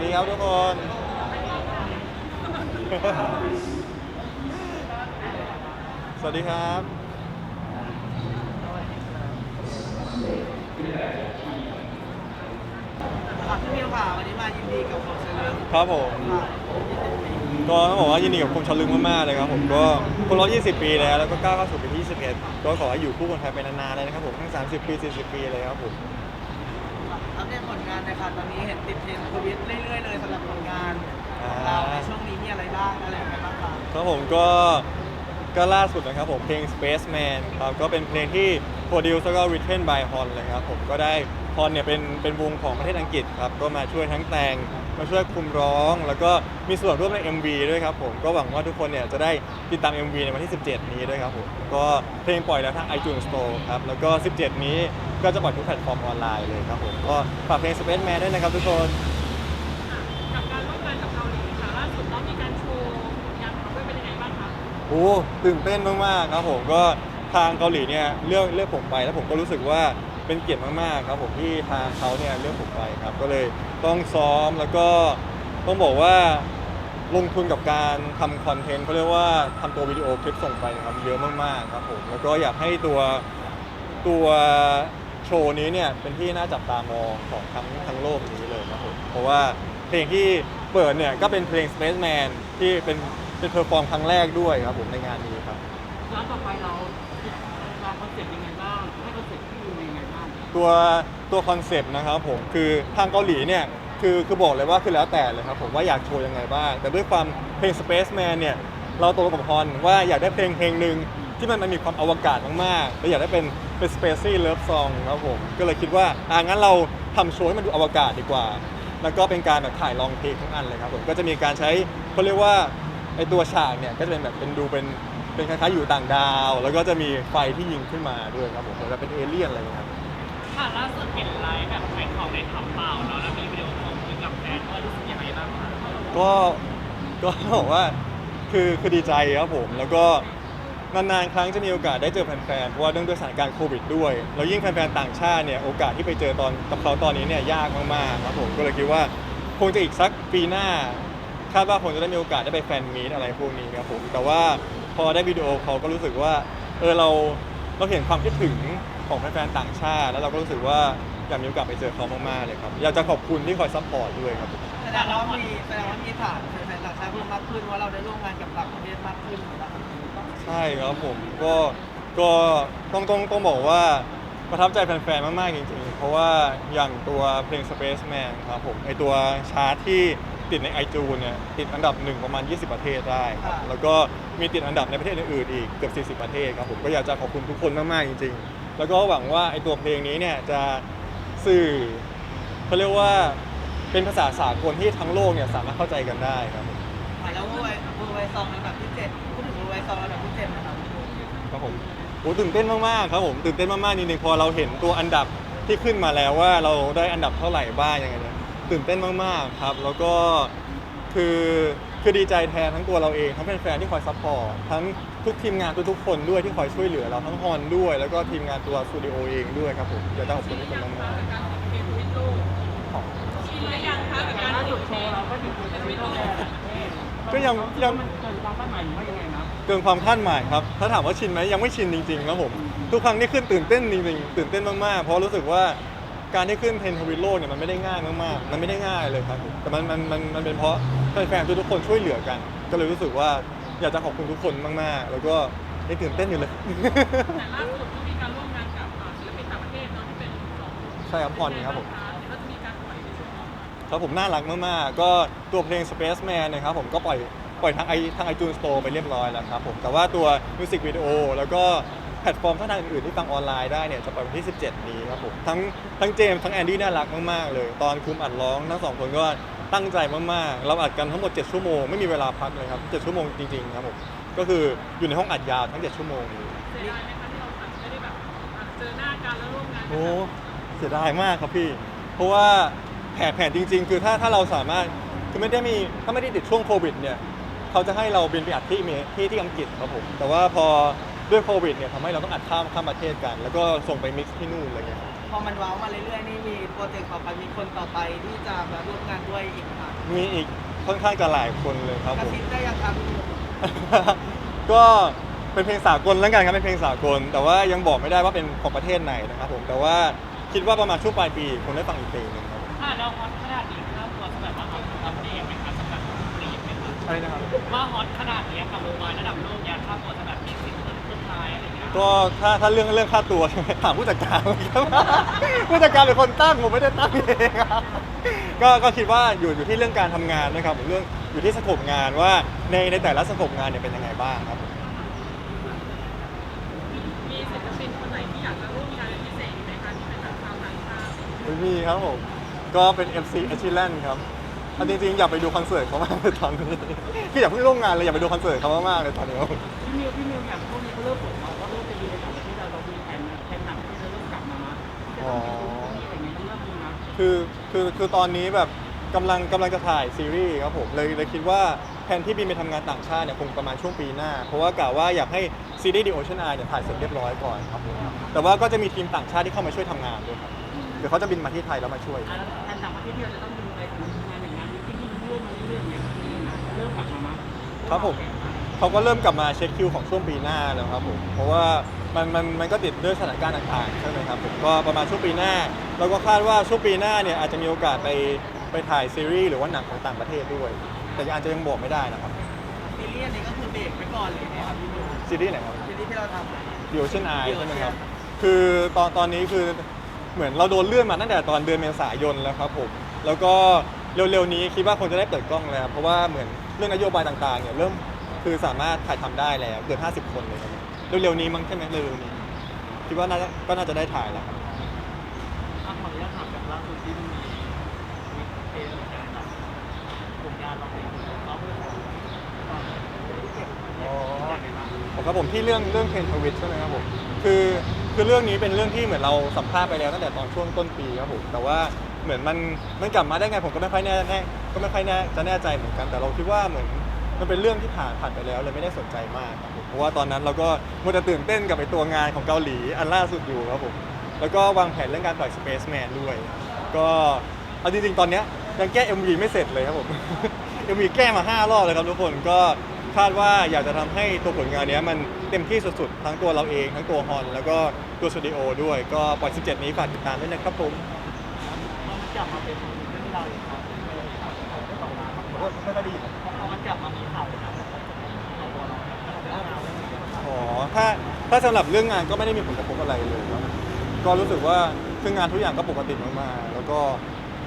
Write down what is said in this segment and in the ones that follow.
วัสดีครับทุกคน สวัสดีครับครับพี่มิวค่ะวันนี้มายินดีกับของเชลิมครับผม ค่ะก็ต้องบอกว่ายินดีกับคุณชลึงมากๆเลยครับผมก็ครบรอบ20 ปีแล้วแล้วก็ก้าวเข้าสู่ปีที่21ก็ขอให้อยู่คู่คนไทยไปนานๆเลยนะครับผมทั้ง 30 ปี 40 ปีเลยครับผมอัปเดตผลงานนะคะตอนนี้เห็นติดเทรนด์ทวิตเรื่อยๆเลยสำหรับผลงานของเราในช่วงนี้มีอะไรบ้างอะไรอย่างไรบ้างคะครับผมก็ก็ล่าสุดนะครับผมเพลง Spaceman ครับก็เป็นเพลงที่ produce แล้วก็ written by Hon เลยครับผมก็ได้ Hon เนี่ยเป็นเป็นวงของประเทศอังกฤษครับก็มาช่วยทั้งแต่ง มาช่วยคุมร้อง แล้วก็มีส่วนร่วมใน MV ด้วยครับผมก็หวังว่าทุกคนเนี่ยจะได้ติดตาม MV ในวันที่ 17 นี้ด้วยครับผมก็เพลงปล่อยแล้วทาง iTunes Store ครับแล้วก็ 17 นี้ก็จะปล่อยทุกแพลตฟอร์มออนไลน์เลยครับผมก็ฝากเพลง Spaceman ด้วยนะครับทุกคน กับการร่วมงานกับเกาหลีค่ะล่าสุดเรามีการโชว์ผลงานของเราด้วยเป็นยังไงบ้างคะโอ้ตื่นเต้นมากๆครับผมก็ทางเกาหลีเนี่ยเลือกเลือกผมไปแล้วผมก็รู้สึกว่า เป็นเกียรติมากๆครับผมที่ทางเขาเนี่ยเลือกผมไปครับ ก็เลยต้องซ้อมแล้วก็ต้องบอกว่าลงทุนกับการทำคอนเทนต์เขาเรียกว่าทำตัววิดีโอคลิปส่งไปนะครับเยอะมากๆครับผมแล้วก็อยากให้ตัวตัวโชว์นี้เนี่ยเป็นที่น่าจับตามองของทั้งทั้งโลกนี้เลยครับผมเพราะว่าเพลงที่เปิดเนี่ยก็เป็นเพลง Spaceman ที่เป็นเป็นเพอร์ฟอร์มครั้งแรกด้วยครับผมในงานนี้ครับ ร้านต่อไปเราวางคอนเซ็ปต์ยังไงบ้าง ตัวตัวคอนเซปต์นะครับผมคือทางเกาหลีเนี่ยคือคือบอกเลยว่าคือแล้วแต่เลยครับผมว่าอยากโชว์ยังไงบ้างแต่ด้วยความเพลง Spaceman เนี่ยเราตกลงกับฮอนว่าอยากได้เพลงเพลงหนึ่งที่มันมันมีความอวกาศมากๆและอยากได้เป็นเป็น Spacey Love Song ครับผมก็เลยคิดว่าอ่างั้นเราทำโชว์ให้มันดูอวกาศดีกว่า แล้วก็เป็นการแบบถ่ายลองเทคทั้งอันเลยครับผมก็จะมีการใช้เขาเรียกว่าไอตัวฉากเนี่ยก็จะเป็นแบบเป็นดูเป็นเป็นคล้ายๆอยู่ต่างดาว แล้วก็จะมีไฟที่ยิงขึ้นมาด้วยครับผมเหมือนเป็นเอเลี่ยนอะไรอย่างเงี้ย ค่ะล่าสุดเห็นไลฟ์แบบขายของในถังเปล่าเนาะแล้วมีวิดีโอของคุยกับแฟนว่ารู้สึกยังไงบ้างคะก็ก็บอกว่าคือคือดีใจครับผมแล้วก็นานๆครั้งจะมีโอกาสได้เจอแฟนๆเพราะว่าเนื่องด้วยสถานการณ์โควิดด้วย แล้วยิ่งแฟนๆต่างชาติเนี่ยโอกาสที่ไปเจอตอนกับเขาตอนนี้เนี่ยยากมากๆครับผมก็เลยคิดว่าคงจะอีกสักปีหน้าคาดว่าคงจะได้มีโอกาสได้ไปแฟนมีตอะไรพวกนี้ครับผมแต่ว่าพอได้วิดีโอเขาก็รู้สึกว่าเออเราเราเห็นความคิดถึง ของแฟนๆต่างชาติ แล้วเราก็รู้สึกว่าอยากมีโอกาสไปเจอเขามากๆเลยครับอยากจะขอบคุณที่คอยซัพพอร์ตด้วยครับผมแสดงว่ามีแสดงว่ามีฐานแฟนๆต่างชาติเพิ่มมากขึ้นว่าเราได้ร่วมงานกับต่างประเทศมากขึ้นนะครับใช่ครับผมก็ก็ต้องต้องต้องบอกว่าประทับใจแฟนๆมากๆจริงๆ เพราะว่าอย่างตัวเพลง Spaceman ครับผมไอตัวชาร์ตที่ติดใน iTunes เนี่ยติดอันดับหนึ่งประมาณ 20 ประเทศได้ครับแล้วก็มีติดอันดับในประเทศอื่นๆอีกเกือบ40 ประเทศครับผมก็อยากจะขอบคุณทุกคนมากๆจริงๆ แล้วก็หวังว่าไอตัวเพลงนี้เนี่ยจะสื่อเขาเรียกว่าเป็นภาษาสากลที่ทั้งโลกเนี่ยสามารถเข้าใจกันได้ครับผมแล้วเวอร์ไวเวอร์ไวซองอันดับที่เจ็ดพูดถึงเวอร์ไวซองอันดับที่เจ็ดนะครับครับผมโอ้ตื่นเต้นมากๆครับผมตื่นเต้นมากๆจริงๆพอเราเห็นตัวอันดับที่ขึ้นมาแล้วว่าเราได้อันดับเท่าไหร่บ้างยังไงเนี่ยตื่นเต้นมากๆครับ แล้วก็คือ คือดีใจแทนทั้งตัวเราเอง ทั้งแฟนๆที่คอยซัพพอร์ตทั้งทุกทีมงานทุกๆคนด้วยที่คอยช่วยเหลือเราทั้งฮอนด้วย แล้วก็ทีมงานตัวสตูดิโอเองด้วยครับผมอยากจะขอบคุณทุกคนมากการของเพลงทวิตโลกชินหรือยังคะกับการล่าสุดโชว์เราก็อยู่ในทวิตโลกๆก็ยังยัง มันเกิดความคาดหมายหรือว่ายังไงนะเกินความคาดหมายครับ ถ้าถามว่าชินไหมยังไม่ชินจริงๆครับผม ทุกครั้งที่ขึ้นตื่นเต้นจริงๆ ตื่นเต้นมากๆ เพราะรู้สึกว่าการที่ขึ้นเทรนด์ทวิตโลกเนี่ยมันไม่ได้ง่ายมากๆ มันไม่ได้ง่ายเลยครับผมแต่มันมันมันมันเป็นเพราะ แฟนๆทุกๆคนช่วยเหลือกัน ก็เลยรู้สึกว่าอยากจะขอบคุณทุกคนมากๆ แล้วก็ยังตื่นเต้นอยู่เลย แต่ล่าสุดก็มีการร่วมงานกับอ่าศิลปินต่างประเทศเนาะที่เป็นสองใช่ครับพรครับผมเดี๋ยวก็จะมีการปล่อยในช่วงนี้ครับผมน่ารักมาก ๆ ก็ตัวเพลง Spaceman เนะครับผมก็ปล่อยปล่อยทางไอทาง iTunes Store ไปเรียบร้อยแล้วครับผม แต่ว่าตัวมิวสิกวิดีโอแล้วก็แพลตฟอร์มช่องทางอื่นๆที่ฟังออนไลน์ได้เนี่ย จะปล่อยวันที่ 17 นี้ครับผม ทั้งทั้งเจมส์ทั้งแอนดี้น่ารักมาก ๆ เลย ตอนคุมอัดร้องทั้งสองคนก็ ตั้งใจมากๆ เราอัดกันทั้งหมด 7 ชั่วโมง ไม่มีเวลาพักเลยครับ 7 ชั่วโมงจริงๆครับผม ก็คืออยู่ในห้องอัดยาวทั้ง 7 ชั่วโมงเลยเสียดายไหมคะที่เราอาจจะไม่ได้แบบอะเจอหน้ากันแล้วร่วมงานกันโอ้เสียดายมากครับพี่ เพราะว่าแผนแผนจริง ๆ คือถ้าถ้าเราสามารถคือไม่ได้มีถ้าไม่ได้ติดช่วงโควิดเนี่ยเขาจะให้เราบินไปอัดที่เมที่ที่อังกฤษครับผมแต่ว่าพอด้วยโควิดเนี่ยทำให้เราต้องอัดข้ามข้ามประเทศกัน แล้วก็ส่งไปมิกซ์ที่นู่นอะไรเงี้ยครับ พอมันว้าวมาเรื่อยๆนี่มีโปรเจกต์ต่อไปมีคนต่อไปที่จะมาร่วมงานด้วยอีกไหมคะมีอีกค่อนข้างจะหลายคนเลยครับกผระม ซิบได้ยังครับก็เป็นเพลงสากลแล้วกันครับเป็นเพลงสากล แต่ว่ายังบอกไม่ได้ว่าเป็นของประเทศไหนนะครับผมแต่ว่าคิดว่าประมาณช่วงปลายปีคงได้ฟังอีกเพลงหนึงครับอ่าแล้วฮอตขนาดนี้ค่าตัวสำหรับว่าเอาอัปเดตไหมคะสำหรับกรีดไหมคะอะไรนะครับว่าฮอตขนาดนี้กับวงวายระดับโลกเนี่ยค่าตัว ก็ถ้าถ้าเรื่องเรื่องค่าตัวใช่ไหมถามผู้จัดการเลยครับผู้จัดการเป็นคนตั้งผมไม่ได้ตั้งเองครับก็ก็คิดว่าอยู่อยู่ที่เรื่องการทำงานนะครับเรื่องอยู่ที่สโคปงานว่าในในแต่ละสโคปงานเนี่ยเป็นยังไงบ้างครับมีศิลปินคนไหนที่อยากจะร่วมงานเป็นพิเศษไหมคะที่เป็นแบบชาวต่างชาติไม่มีครับผมก็เป็น FC a c h i l a n d ครับเอาจริงๆอยากไปดูคอนเสิร์ตเขามากเลยตอนนี้คืออยากเพิ่งร่วมงานเลยอยากไปดูคอนเสิร์ตเขามากๆเลยตอนนี้ครับผมพี่มิวพี่มิวอย่างพวกนี้เขาเริ่มเปิดมาว่าเริ่มไปดู องไปดูที่อะไรเงี้ยต้องเริ่มดูนะคือคือคือตอนนี้แบบกำลังกำลังจะถ่ายซีรีส์ครับผมเลยเลยคิดว่าแผนที่บินไปทำงานต่างชาติเนี่ยคงประมาณช่วงปีหน้า เพราะว่ากะว่าอยากให้ซีรีส์ The Ocean Eye เนี่ยถ่ายเสร็จเรียบร้อยก่อนครับผมแต่ว่าก็จะมีทีมต่างชาติที่เข้ามาช่วยทำงานด้วยครับเดี๋ยวเขาจะบินมาที่ไทยแล้วมาช่วย อ่าแล้วแผนต่างประเทศที่เราจะต้องดูไปทำงานอย่างงานนี้ที่ที่ร่วมมาเรื่อยๆเนี่ยเริ่มกลับมามั้ยครับผม เขาก็เริ่มกลับมาเช็คคิวของช่วงปีหน้าแล้วครับผมเพราะว่ามันมันมันก็ติดด้วยสถานการณ์ต่างๆใช่ไหมครับผมก็ประมาณช่วงปีหน้าเราก็คาดว่าช่วงปีหน้าเนี่ยอาจจะมีโอกาสไปไปถ่ายซีรีส์หรือว่าหนังของต่างประเทศด้วย แต่ยังอาจจะยังบอกไม่ได้นะครับซีรีส์อันนี้ก็คือเบรกไว้ก่อนเลยนะครับพี่มิวซีรีส์ไหนครับซีรีส์ที่เราทำอะเดียวเช่นไอ The ใช่ไหม Ocean ครับคือตอนตอนนี้คือเหมือนเราโดนเลื่อนมาตั้งแต่ตอนเดือนเมษายนแล้วครับผมแล้วก็เร็วๆนี้คิดว่าคงจะได้เปิดกล้องแล้ว เพราะว่าเหมือนเรื่องนโยบายต่างๆเนี่ยเริ่ม คือสามารถถ่ายทำได้แล้วเกือบ50 คนเลยครับเร็วๆนี้มั้งใช่ไหมเร็วๆนี้คิดว่าน่าจะก็น่าจะได้ถ่ายแล้วครับอะขออนุญาตถามจากล่าสุดที่มันมีมีเทรนด์การแบบกลุ่มงานเราเองเราเพื่ออ๋อครับผมที่เรื่องเรื่องเทนทวิตใช่ไหมครับผมคือคือเรื่องนี้เป็นเรื่องที่เหมือนเราสัมภาษณ์ไปแล้วตั้งแต่ตอนช่วงต้นปีครับผมแต่ว่าเหมือนมันมันกลับมาได้ไงผมก็ไม่ค่อยแน่แน่ก็ไม่ค่อยแน่จะแน่ใจเหมือนกันแต่เราคิดว่าเหมือน มันเป็นเรื่องที่ผ่านผ่านไปแล้วเลยไม่ได้สนใจมากครับผมเพราะว่าตอนนั้นเราก็มัวแต่ตื่นเต้นกับไอตัวงานของเกาหลีอันล่าสุดอยู่ครับผมแล้วก็วางแผนเรื่องการปล่อย Spaceman ด้วย ก็เอาจริงๆตอนเนี้ยยังแก้ MV ไม่เสร็จเลยครับผม MV แก้มาห้ารอบเลยครับทุกคนก็คาดว่าอยากจะทำให้ตัวผลงานเนี้ยมันเต็มที่สุดๆ ทั้งตัวเราเองทั้งตัวฮอน แล้วก็ตัวสตูดิโอด้วยก็ปล่อย 17 นี้ฝากติดตามด้วยนะครับผม มันกลับมาเป็นเรื่องราวอีกครั้งหนึ่งเลยข่าวข่าวที่ต่อมาครับไม่ค่อยดีพอมัน ถ้าถ้าสำหรับเรื่องงานก็ไม่ได้มีผลกระทบอะไรเลยครับก็รู้สึกว่าคืองานทุกอย่างก็ปกติมากๆแล้วก็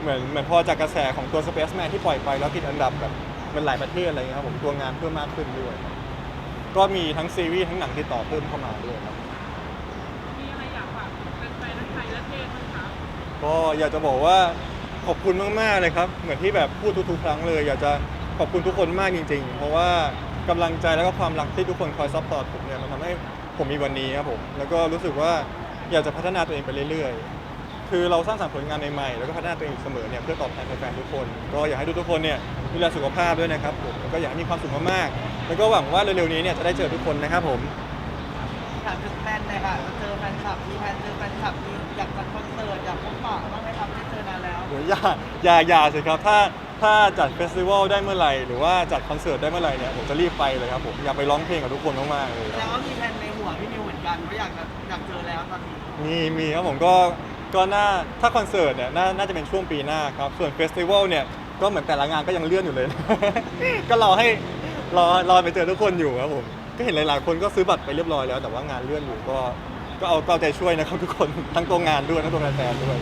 เหมือนเหมือนพอจากกระแสของตัว Spaceman ที่ปล่อยไปแล้วติดอันดับแบบมันหลายประเทศอะไรเงี้ยครับผมตัวงานเพิ่มมากขึ้นด้วยครับก็มีทั้งซีรีส์ทั้งหนังติดต่อเพิ่มเข้ามาด้วยครับ มีอะไรอยากฝากเป็นไปทั้งไทยและเทศมั้งคะก็อยากจะบอกว่าขอบคุณมากๆเลยครับ เหมือนที่แบบพูดทุกๆครั้งเลย อยากจะขอบคุณทุกคนมากจริง ๆ เพราะว่า กำลังใจแล้วก็ความรักที่ทุกคนคอยซัพพอร์ตผมเนี่ยมันทำให้ผมมีวันนี้ครับผมแล้วก็รู้สึกว่าอยากจะพัฒนาตัวเองไปเรื่อยๆ คือเราสร้างสรรค์ผลงานใหม่ๆแล้วก็พัฒนาตัวเองเสมอเนี่ยเพื่อตอบแทนแฟนๆทุกคน ก็อยากให้ทุกๆคนเนี่ยดูแลสุขภาพด้วยนะครับผมแล้วก็อยากให้มีความสุขมากๆแล้วก็หวังว่าเร็วๆนี้เนี่ยจะได้เจอทุกคนนะครับผม ถามถึงแฟนเลยค่ะจะเจอแฟนคลับ มีแฟนเจอแฟนคลับมีอยากจัดคอนเสิร์ตอยากพบปะบ้างไหมครับไม่เจอนานแล้ว โหอย่าอย่าอย่าสิครับ ถ้า ถ้าจัดเฟสติวัลได้เมื่อไหร่หรือว่าจัดคอนเสิร์ตได้เมื่อไหร่เนี่ยผมจะรีบไปเลยครับผมอยากไปร้องเพลงกับทุกคนมากๆเลยแสดงว่ามีแฟนในหัวพี่นิวเหมือนกันว่าอยากจะอยากเจอแล้วตอนนี้มีมีครับผมก็ก็น่าถ้าคอนเสิร์ตเนี่ยน่าน่าจะเป็นช่วงปีหน้าครับส่วนเฟสติวัลเนี่ยก็เหมือนแต่ละงานก็ยังเลื่อนอยู่เลย ก็รอให้รอรอไปเจอทุกคนอยู่ครับผมก็เห็นหลาย ๆ คนก็ซื้อบัตรไปเรียบร้อยแล้วแต่ว่างานเลื่อนอยู่ก็ก็เอาก็เอาใจช่วยนะครับทุกคนทั้งตัวงานด้วยทั้งตัวแฟนๆด้วย